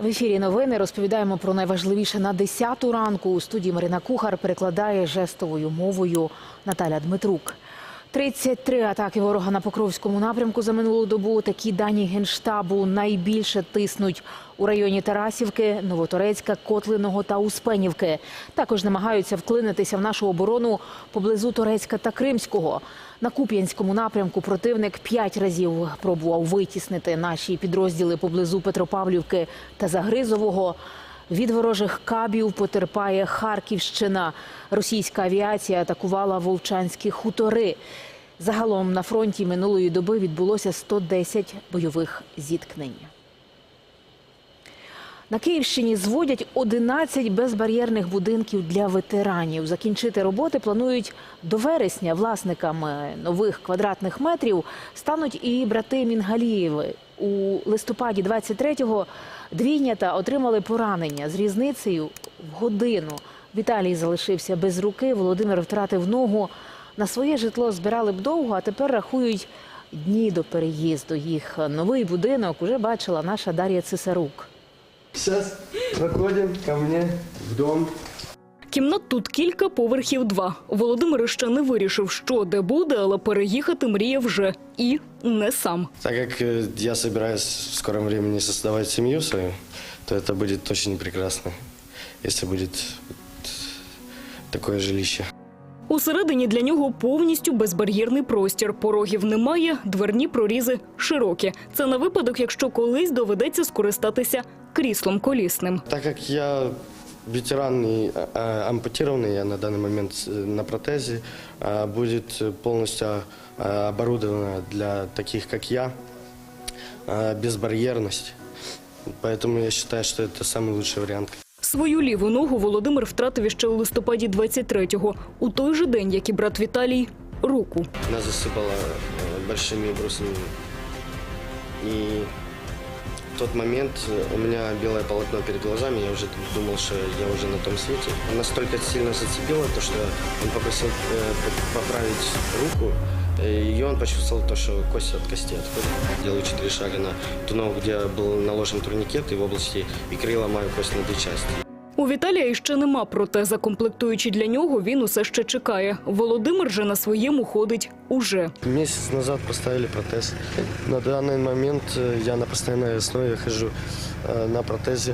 В ефірі новини розповідаємо про найважливіше на 10 ранку. У студії Марина Кухар перекладає жестовою мовою Наталя Дмитрук. 33 атаки ворога на Покровському напрямку за минулу добу. Такі дані генштабу найбільше тиснуть у районі Тарасівки, Новоторецька, Котлиного та Успенівки. Також намагаються вклинитися в нашу оборону поблизу Торецька та Кримського. На Куп'янському напрямку противник п'ять разів пробував витіснити наші підрозділи поблизу Петропавлівки та Загризового. Від ворожих кабів потерпає Харківщина. Російська авіація атакувала вовчанські хутори. Загалом на фронті минулої доби відбулося 110 бойових зіткнень. На Київщині зводять 11 безбар'єрних будинків для ветеранів. Закінчити роботи планують до вересня. Власниками нових квадратних метрів стануть і брати Мінгалієви. У листопаді 23-го двійнята отримали поранення з різницею в годину. Віталій залишився без руки, Володимир втратив ногу. На своє житло збирали б довго, а тепер рахують дні до переїзду. Їх новий будинок уже бачила наша Дар'я Цесарук. Сейчас проходим ко мне в. Кімнат тут кілька, поверхів два. Володимир ще не вирішив, що де буде, але переїхати мріє вже і не сам. Так как э, я собираюсь в скором времени создавать семью свою, то это будет очень прекрасно, будет вот такое жилище. Усередині для нього повністю безбар'єрний простір. Порогів немає, дверні прорізи широкі. Це на випадок, якщо колись доведеться скористатися кріслом колісним. Так как я ветеран и э, э, ампутированный, я на данный момент э, на протезе, э, будет полностью э, оборудована для таких, как я, э, безбарьерность. Поэтому я считаю, что это самый лучший вариант. Свою ліву ногу Володимир втратив іще у листопаді 23-го, у той же день, як і брат Віталій, руку. Нас засыпало э, большими брусьями. И в тот момент э, у меня белое полотно перед глазами, я уже думал, что я уже на том свете. Настолько сильно зацепило то, что он попросил э, по- поправить руку, э, и он почувствовал то, что кость от кости отходит. Делаю четыре шага на ту ногу, где был наложен турникет, и в области икры ломаю кость на две части. У Віталія іще нема протеза. Комплектуючи для нього, він усе ще чекає. Володимир же на своєму ходить уже. Месяц назад поставили протез. На данный момент э, я на постоянной основе хожу э, на протезе,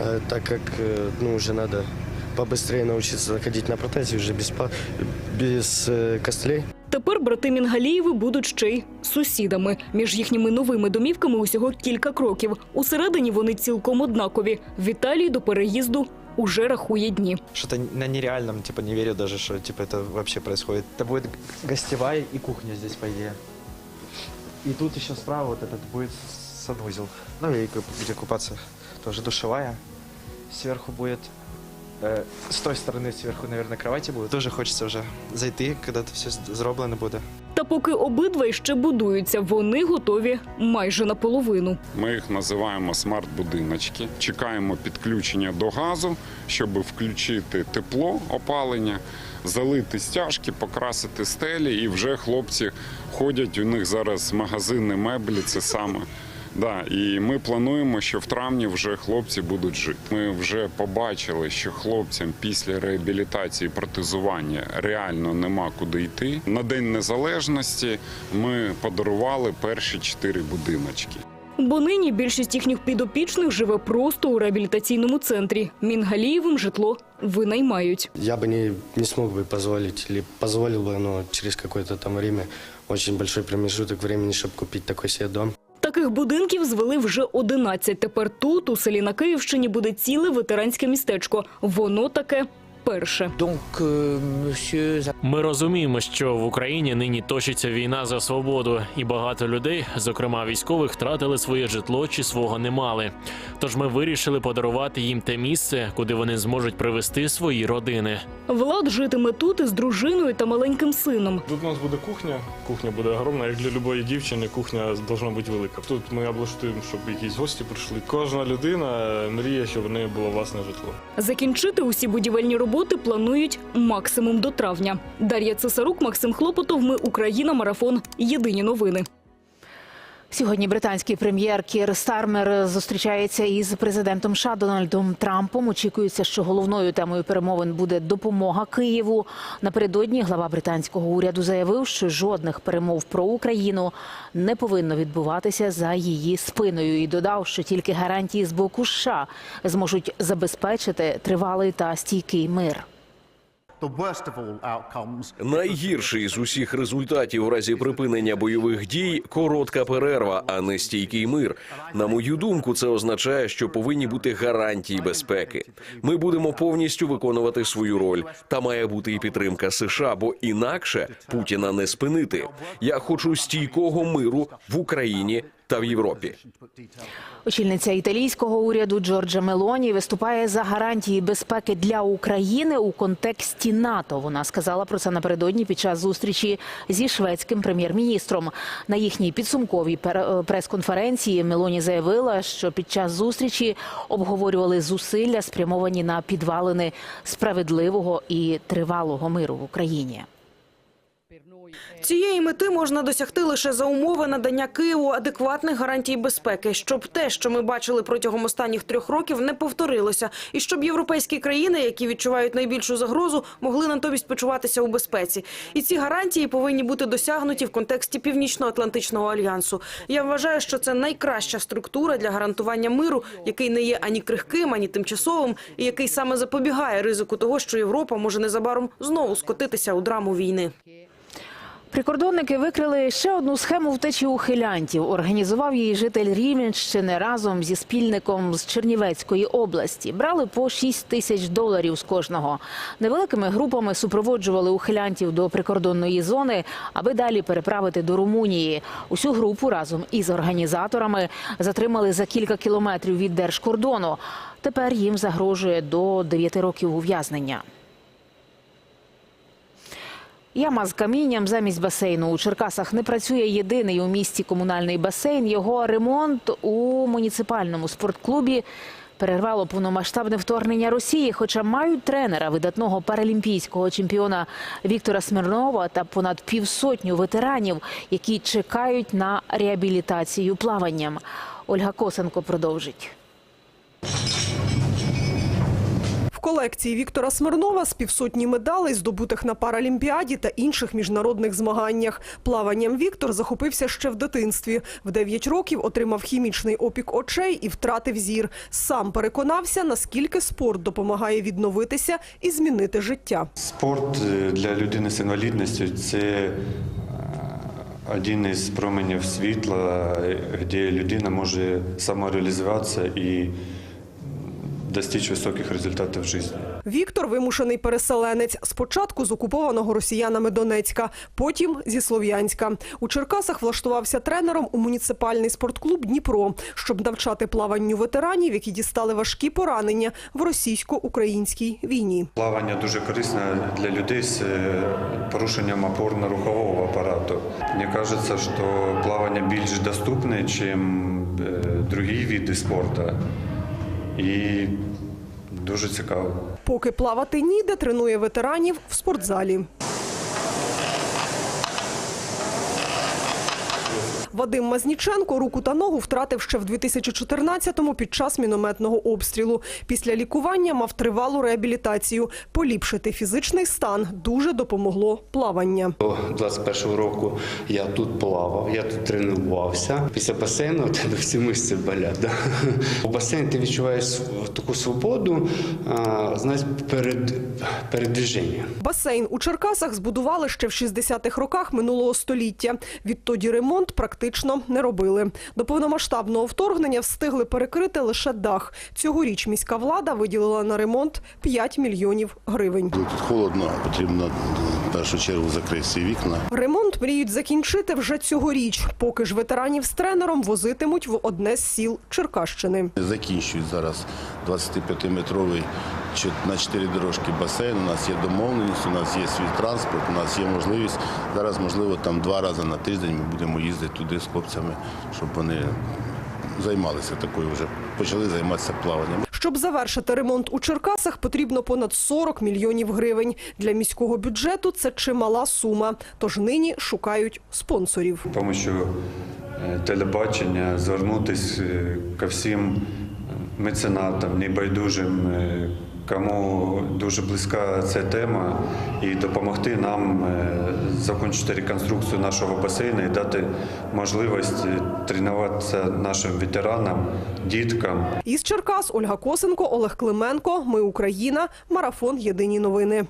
э, так как э, ну, уже надо побыстрее научиться ходить на протезе уже без, па- без э, костылей. Тепер брати Мінгалієви будуть ще й сусідами. Між їхніми новими домівками усього кілька кроків. Усередині вони цілком однакові. Віталій до переїзду уже рахує дні. Что-то на нереальном, типа, не верю даже, что типа это вообще происходит. Это будет гостевая и кухня здесь, по идее. И тут еще справа вот этот будет санузел. Ну и ку- где купаться тоже душевая. Сверху будет... э, с той стороны сверху, наверное, кровати будут. Тоже хочется уже зайти, когда это все сделано будет. Та поки обидва іще будуються, вони готові майже наполовину. Ми їх називаємо смарт-будиночки. Чекаємо підключення до газу, щоб включити тепло, опалення, залити стяжки, покрасити стелі. І вже хлопці ходять. У них зараз магазини меблі. Це саме. Да, і ми плануємо, що в травні вже хлопці будуть жити. Ми вже побачили, що хлопцям після реабілітації і протезування реально нема куди йти. На День Незалежності ми подарували перші чотири будиночки. Бо нині більшість їхніх підопічних живе просто у реабілітаційному центрі. Мінгалієвим житло винаймають. Я бы не, не смог бы позволить, или позволил бы, но через какое-то там время, очень большой промежуток времени, чтобы купить такой себе дом. Таких будинків звели вже 11. Тепер тут, у селі на Київщині, буде ціле ветеранське містечко. Воно таке перше. Donc, euh, Ми розуміємо, що в Україні нині точиться війна за свободу, і багато людей, зокрема військових, втратили своє житло чи свого не мали. Тож ми вирішили подарувати їм те місце, куди вони зможуть привести свої родини. Влад житиме тут із дружиною та маленьким сином. Тут у нас буде кухня. Кухня буде огромна, як для будь-якої дівчини, кухня повинна бути велика. Тут ми облаштуємо, щоб якісь гості прийшли. Кожна людина мріє, щоб в неї було власне житло. Закінчити усі будівельні роботи планують максимум до травня. Дар'я Цесарук, Максим Хлопотов. Ми Україна. Марафон. Єдині новини. Сьогодні британський прем'єр Кір Стармер зустрічається із президентом США Дональдом Трампом. Очікується, що головною темою перемовин буде допомога Києву. Напередодні глава британського уряду заявив, що жодних перемов про Україну не повинно відбуватися за її спиною, і додав, що тільки гарантії з боку США зможуть забезпечити тривалий та стійкий мир. Найгірший з усіх результатів у разі припинення бойових дій коротка перерва, а не стійкий мир. На мою думку, це означає, що повинні бути гарантії безпеки. Ми будемо повністю виконувати свою роль. Та має бути і підтримка США, бо інакше Путіна не спинити. Я хочу стійкого миру в Україні та в Європі. Очільниця італійського уряду Джорджа Мелоні виступає за гарантії безпеки для України у контексті НАТО. Вона сказала про це напередодні під час зустрічі зі шведським прем'єр-міністром. На їхній підсумковій е, прес-конференції Мелоні заявила, що під час зустрічі обговорювали зусилля, спрямовані на підвалини справедливого і тривалого миру в Україні. Цієї мети можна досягти лише за умови надання Києву адекватних гарантій безпеки, щоб те, що ми бачили протягом останніх трьох років, не повторилося, і щоб європейські країни, які відчувають найбільшу загрозу, могли натомість почуватися у безпеці. І ці гарантії повинні бути досягнуті в контексті Північно-Атлантичного альянсу. Я вважаю, що це найкраща структура для гарантування миру, який не є ані крихким, ані тимчасовим, і який саме запобігає ризику того, що Європа може незабаром знову скотитися у драму війни. Прикордонники викрили ще одну схему втечі ухилянтів. Організував її житель Рівненщини разом зі спільником з Чернівецької області. Брали по 6 тисяч доларів з кожного. Невеликими групами супроводжували ухилянтів до прикордонної зони, аби далі переправити до Румунії. Усю групу разом із організаторами затримали за кілька кілометрів від держкордону. Тепер їм загрожує до 9 років ув'язнення. Яма з камінням замість басейну у Черкасах не працює єдиний у місті комунальний басейн. Його ремонт у муніципальному спортклубі перервало повномасштабне вторгнення Росії. Хоча мають тренера видатного паралімпійського чемпіона Віктора Смірнова та понад півсотню ветеранів, які чекають на реабілітацію плаванням. Ольга Косенко продовжить. Колекції Віктора Смирнова з півсотні медалей, здобутих на Паралімпіаді та інших міжнародних змаганнях. Плаванням Віктор захопився ще в дитинстві. В 9 років отримав хімічний опік очей і втратив зір. Сам переконався, наскільки спорт допомагає відновитися і змінити життя. Спорт е, для людини з інвалідністю це е, один із променів світла, е, де людина може самореалізуватися і достичь високих результатів в житті. Віктор вимушений переселенець. Спочатку з окупованого росіянами Донецька, потім зі Слов'янська. У Черкасах влаштувався тренером у муніципальний спортклуб Дніпро, щоб навчати плаванню ветеранів, які дістали важкі поранення в російсько-українській війні. Плавання дуже корисне для людей з е, порушенням опорно-рухового апарату. Мені кажеться, що плавання більш доступне, ніж інші види спорту. І дуже цікаво. Поки плавати ніде, тренує ветеранів в спортзалі. Вадим Мазніченко руку та ногу втратив ще в 2014-му під час мінометного обстрілу. Після лікування мав тривалу реабілітацію. Поліпшити фізичний стан дуже допомогло плавання. До 21-го року я тут плавав, я тут тренувався. Після басейну тебе всі мишці болять. Да? У басейні ти відчуваєш таку свободу, знаєш, перед, передвіження. Басейн у Черкасах збудували ще в 60-х роках минулого століття. Відтоді ремонт практично не робили. До повномасштабного вторгнення встигли перекрити лише дах. Цьогоріч міська влада виділила на ремонт 5 мільйонів гривень. Тут холодно, потрібно в першу чергу закрити всі вікна. Ремонт мріють закінчити вже цьогоріч, поки ж ветеранів з тренером возитимуть в одне з сіл Черкащини. Закінчують зараз 25-метровий чот- на чотири дорожки басейн. У нас є домовленість, у нас є свій транспорт, у нас є можливість. Зараз, можливо, там два рази на тиждень ми будемо їздити туди з хлопцями, щоб вони займалися такою вже, почали займатися плаванням. Щоб завершити ремонт у Черкасах, потрібно понад 40 мільйонів гривень. Для міського бюджету це чимала сума. Тож нині шукають спонсорів. З допомогою е, телебачення звернутися е, ко всім меценатам, небайдужим, е, кому дуже близька ця тема, і допомогти нам е, закінчити реконструкцію нашого басейну і дати можливість е, тренуватися нашим ветеранам, діткам. Із Черкас Ольга Косенко, Олег Клименко. Ми Україна. Марафон. Єдині новини.